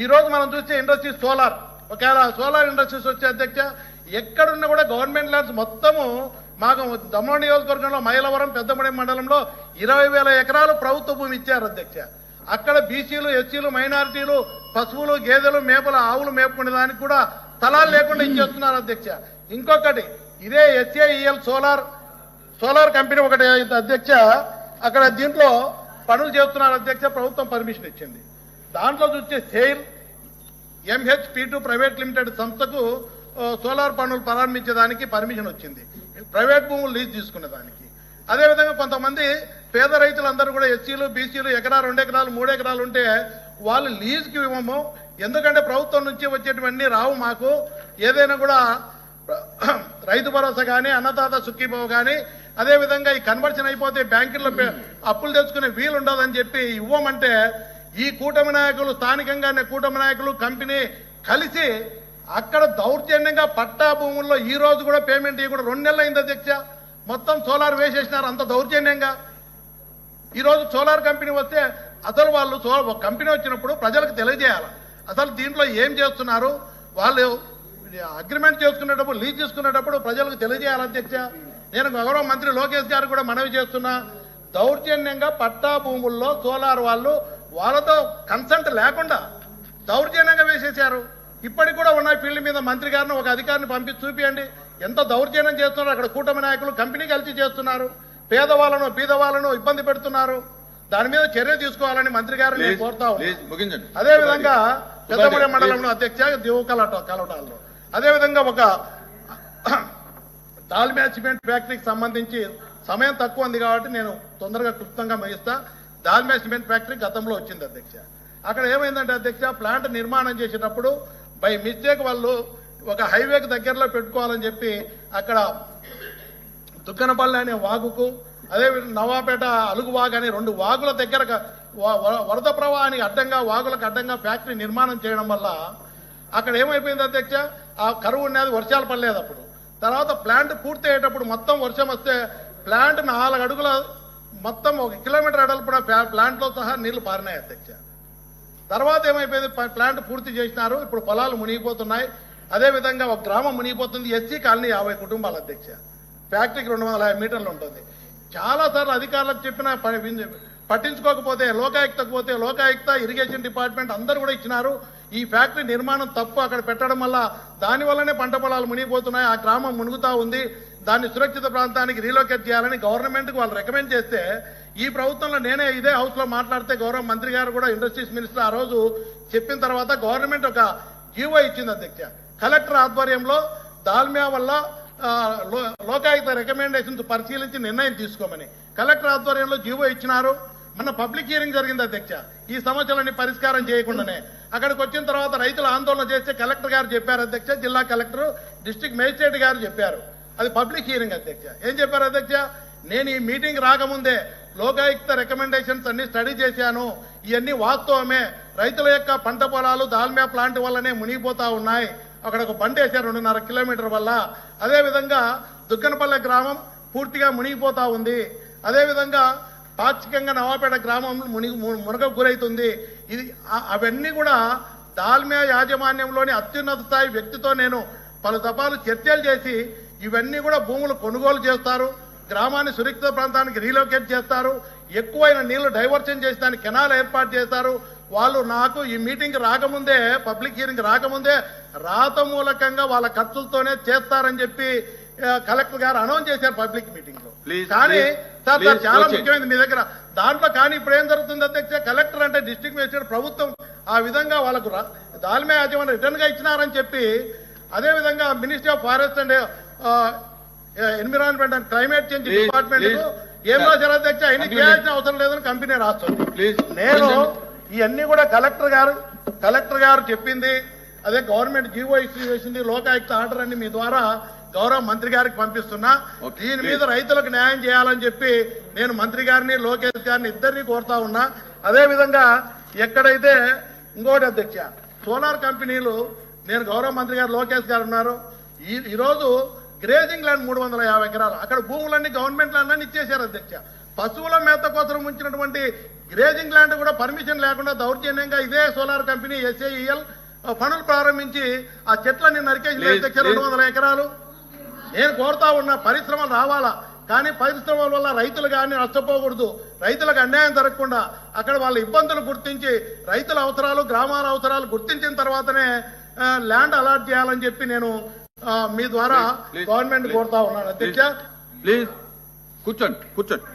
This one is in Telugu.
ఈ రోజు మనం చూస్తే ఇండస్ట్రీస్ సోలార్. ఒకవేళ సోలార్ ఇండస్ట్రీస్ వచ్చే అధ్యక్ష ఎక్కడున్నా కూడా గవర్నమెంట్ ల్యాండ్స్ మొత్తము మాకు దమ్మం నియోజకవర్గంలో మైలవరం పెద్దమడి మండలంలో ఇరవై వేల ఎకరాలు ప్రభుత్వ భూమి ఇచ్చారు అధ్యక్ష. అక్కడ బీసీలు ఎస్సీలు మైనారిటీలు పశువులు గేదెలు మేపలు ఆవులు మేపుకునే దానికి కూడా స్థలాలు లేకుండా ఇచ్చేస్తున్నారు అధ్యక్ష. ఇంకొకటి ఇదే ఎస్ఏఈఎల్ సోలార్ సోలార్ కంపెనీ ఒకటి అధ్యక్ష అక్కడ దీంట్లో పనులు చేస్తున్నారు అధ్యక్ష ప్రభుత్వం పర్మిషన్ ఇచ్చింది. దాంట్లో చూస్తే sale MHP two private limited సంస్థకు సోలార్ పనులు ప్రారంభించడానికి పర్మిషన్ వచ్చింది. ప్రైవేట్ భూములు లీజ్ తీసుకునే దానికి. అదేవిధంగా కొంతమంది పేద రైతులందరూ కూడా ఎస్సీలు బీసీలు ఎకరా రెండు ఎకరాలు మూడు ఎకరాలు ఉంటే వాళ్ళు లీజ్కి ఇవ్వము. ఎందుకంటే ప్రభుత్వం నుంచి వచ్చేటివన్నీ రావు మాకు. ఏదైనా కూడా రైతు భరోసా కానీ అన్నదాత సుఖీభావ కానీ అదేవిధంగా ఈ కన్వర్షన్ అయిపోతే బ్యాంకుల్లో అప్పులు తెచ్చుకునే వీలు ఉండదని చెప్పి ఇవ్వమంటే ఈ కూటమి నాయకులు స్థానికంగానే కూటమి నాయకులు కంపెనీ కలిసి అక్కడ దౌర్జన్యంగా పట్టా భూముల్లో ఈ రోజు కూడా పేమెంట్ ఇవ్వకుండా రెండు నెలల అయింది అధ్యక్ష. మొత్తం సోలార్ వేసేసినారు అంత దౌర్జన్యంగా. ఈరోజు సోలార్ కంపెనీ వస్తే అసలు వాళ్ళు సో కంపెనీ వచ్చినప్పుడు ప్రజలకు తెలియజేయాలి. అసలు దీంట్లో ఏం చేస్తున్నారు? వాళ్ళు అగ్రిమెంట్ చేసుకునేటప్పుడు లీజ్ చేసుకునేటప్పుడు ప్రజలకు తెలియజేయాలి అధ్యక్ష. నేను గౌరవ మంత్రి లోకేష్ గారు కూడా మనవి చేస్తున్నా దౌర్జన్యంగా పట్టా భూముల్లో సోలార్ వాళ్ళు వాళ్ళతో కన్సెంట్ లేకుండా దౌర్జన్యంగా వేసేశారు. ఇప్పటికి కూడా ఉన్నాయి ఫీల్డ్ మీద మంత్రి గారిని ఒక అధికారిని పంపించి చూపియండి. ఎంత దౌర్జన్యం చేస్తున్నారు అక్కడ కూటమి నాయకులు కంపెనీ కలిసి చేస్తున్నారు. పేదవాళ్ళను బీదవాళ్ళను ఇబ్బంది పెడుతున్నారు. దాని మీద చర్య తీసుకోవాలని మంత్రి గారిని నేను కోరుతా అదే విధంగా పెద్దమూడి. మండలంలో అధ్యక్ష దివు కలట కలవటాల్లో అదే విధంగా ఒక దాల్మియా సిమెంట్ ఫ్యాక్టరీకి సంబంధించి సమయం తక్కువ ఉంది కాబట్టి నేను తొందరగా క్లుప్తంగా ముగిస్తా. దాల్మే సిమెంట్ ఫ్యాక్టరీ గతంలో వచ్చింది అధ్యక్ష. అక్కడ ఏమైందంటే అధ్యక్ష ప్లాంట్ నిర్మాణం చేసేటప్పుడు బై మిస్టేక్ వాళ్ళు ఒక హైవేకి దగ్గరలో పెట్టుకోవాలని చెప్పి అక్కడ దుక్కనపల్లి అనే వాగుకు అదే నవాపేట అలుగు వాగు అనే రెండు వాగుల దగ్గర వరద ప్రవాహానికి అడ్డంగా వాగులకు అడ్డంగా ఫ్యాక్టరీ నిర్మాణం చేయడం వల్ల అక్కడ ఏమైపోయింది అధ్యక్ష? ఆ కరువు ఉన్నది వర్షాలు పడలేదు అప్పుడు. తర్వాత ప్లాంట్ పూర్తి అయ్యేటప్పుడు మొత్తం వర్షం వస్తే ప్లాంట్ నాలుగు అడుగుల మొత్తం ఒక కిలోమీటర్ అడల్పున ప్లాంట్లో సహా నీళ్ళు పారినాయి అధ్యక్ష. తర్వాత ఏమైపోయింది? ప- ప్లాంట్ పూర్తి చేసినారు. ఇప్పుడు పొలాలు మునిగిపోతున్నాయి. అదే విధంగా ఒక గ్రామం మునిగిపోతుంది. ఎస్సీ కాలనీ యాభై కుటుంబాల అధ్యక్ష. ఫ్యాక్టరీకి రెండు వందల యాభై మీటర్లు ఉంటుంది. చాలా సార్లు అధికారులకు చెప్పిన పట్టించుకోకపోతే లోకాయుక్తకు పోతే లోకాయుక్త ఇరిగేషన్ డిపార్ట్మెంట్ అందరూ కూడా ఇచ్చినారు. ఈ ఫ్యాక్టరీ నిర్మాణం తప్పు అక్కడ పెట్టడం వల్ల దానివల్లనే పంట పొలాలు మునిగిపోతున్నాయి. ఆ గ్రామం మునుగుతా ఉంది. దాన్ని సురక్షిత ప్రాంతానికి రీలోకేట్ చేయాలని గవర్నమెంట్కి వాళ్ళు రికమెండ్ చేస్తే ఈ ప్రభుత్వంలో నేనే ఇదే హౌస్లో మాట్లాడితే గౌరవ మంత్రి గారు కూడా ఇండస్ట్రీస్ మినిస్టర్ ఆ రోజు చెప్పిన తర్వాత గవర్నమెంట్ ఒక జీవో ఇచ్చింది అధ్యక్ష. కలెక్టర్ ఆధ్వర్యంలో దాల్మియా వల్ల లో- లోకాయుక్త రికమెండేషన్స్ పరిశీలించి నిర్ణయం తీసుకోమని కలెక్టర్ ఆధ్వర్యంలో జీవో ఇచ్చినారు. మన పబ్లిక్ హియరింగ్ జరిగింది అధ్యక్ష. ఈ సమస్యలన్నీ పరిష్కారం చేయకుండానే. అక్కడికి వచ్చిన తర్వాత రైతులు ఆందోళన చేస్తే కలెక్టర్ గారు చెప్పారు అధ్యక్ష జిల్లా కలెక్టర్ డిస్ట్రిక్ట్ మేజిస్ట్రేట్ గారు చెప్పారు. అది పబ్లిక్ హియరింగ్ అధ్యక్ష. ఏం చెప్పారు అధ్యక్ష? నేను ఈ మీటింగ్ రాకముందే లోకాయుక్త రికమెండేషన్స్ అన్ని స్టడీ చేశాను. ఇవన్నీ వాస్తవమే. రైతుల యొక్క పంట పొలాలు దాల్మ్యా ప్లాంట్ వల్లనే మునిగిపోతా ఉన్నాయి. అక్కడ ఒక బండి వేశారు రెండున్నర కిలోమీటర్ వల్ల. అదేవిధంగా దుగ్గనపల్లె గ్రామం పూర్తిగా మునిగిపోతా ఉంది. అదేవిధంగా పాక్షికంగా నవాపేట గ్రామం మునిగి మునగ గురైతుంది. ఇది అవన్నీ కూడా దాల్మియా యాజమాన్యంలోని అత్యున్నత స్థాయి వ్యక్తితో నేను పలు దఫాలు చర్చలు చేసి ఇవన్నీ కూడా భూములు కొనుగోలు చేస్తారు గ్రామాన్ని సురక్షిత ప్రాంతానికి రీలొకేట్ చేస్తారు ఎక్కువైన నీళ్ళు డైవర్షన్ చేసి దానికి కెనాల్ ఏర్పాటు చేస్తారు. వాళ్ళు నాకు ఈ మీటింగ్ రాకముందే పబ్లిక్ హియరింగ్ రాకముందే రాత మూలకంగా వాళ్ళ ఖర్చులతోనే చేస్తారని చెప్పి కలెక్టర్ గారు అనౌన్స్ చేశారు పబ్లిక్ మీటింగ్లో కానీ సార్ చాలా. ముఖ్యమైనది మీ దగ్గర దాంట్లో కానీ ఇప్పుడు ఏం జరుగుతుంది అధ్యక్ష కలెక్టర్ అంటే డిస్ట్రిక్ట్ మేజిస్ట్రేట్ ప్రభుత్వం ఆ విధంగా వాళ్ళకు దాల్మే యాజమాన్యం రిటర్న్గా ఇచ్చినారని చెప్పి అదే విధంగా ministry of forest and environment and climate change department. ఏం రాశారు అధ్యక్ష Conclude. చేయాల్సిన అవసరం లేదని కంపెనీ రాస్తుంది ప్లీజ్ నేను ఇవన్నీ కూడా కలెక్టర్ గారు కలెక్టర్ గారు చెప్పింది అదే గవర్నమెంట్ జీవో ఇష్యూ చేసింది లోకాయుక్త ఆర్డర్ అన్ని మీ ద్వారా గౌరవ మంత్రి గారికి పంపిస్తున్నా. దీని మీద రైతులకు న్యాయం చేయాలని చెప్పి నేను మంత్రి గారిని లోకేష్ గారిని ఇద్దరిని కోరుతా ఉన్నా. అదే విధంగా ఎక్కడైతే ఇంకోటి అధ్యక్ష సోలార్ కంపెనీలు నేను గౌరవ మంత్రి గారు లోకేష్ గారు ఉన్నారు. ఈ ఈరోజు గ్రేజింగ్ ల్యాండ్ మూడు వందల యాభై ఎకరాలు. అక్కడ భూములన్నీ గవర్నమెంట్ ల్యాండ్ అన్ని ఇచ్చేశారు అధ్యక్ష. పశువుల మేత కోసం ఉంచినటువంటి గ్రేజింగ్ ల్యాండ్ కూడా పర్మిషన్ లేకుండా దౌర్జన్యంగా ఇదే సోలార్ కంపెనీ ఎస్ఏఈఎల్ పనులు ప్రారంభించి ఆ చెట్లని నరికేసి Please, అధ్యక్ష రెండు. వందల ఎకరాలు. నేను కోరుతా ఉన్నా పరిశ్రమలు రావాలా? కానీ పరిశ్రమల వల్ల రైతులు కానీ నష్టపోకూడదు. రైతులకు అన్యాయం జరగకుండా అక్కడ వాళ్ళ ఇబ్బందులు గుర్తించి రైతుల అవసరాలు గ్రామాల అవసరాలు గుర్తించిన తర్వాతనే ల్యాండ్ అలాట్ చేయాలని చెప్పి నేను మీ ద్వారా గవర్నమెంట్. కోరుతా ఉన్నాను. అధ్యక్ష? ప్లీజ్ కూర్చోండి కూర్చోండి.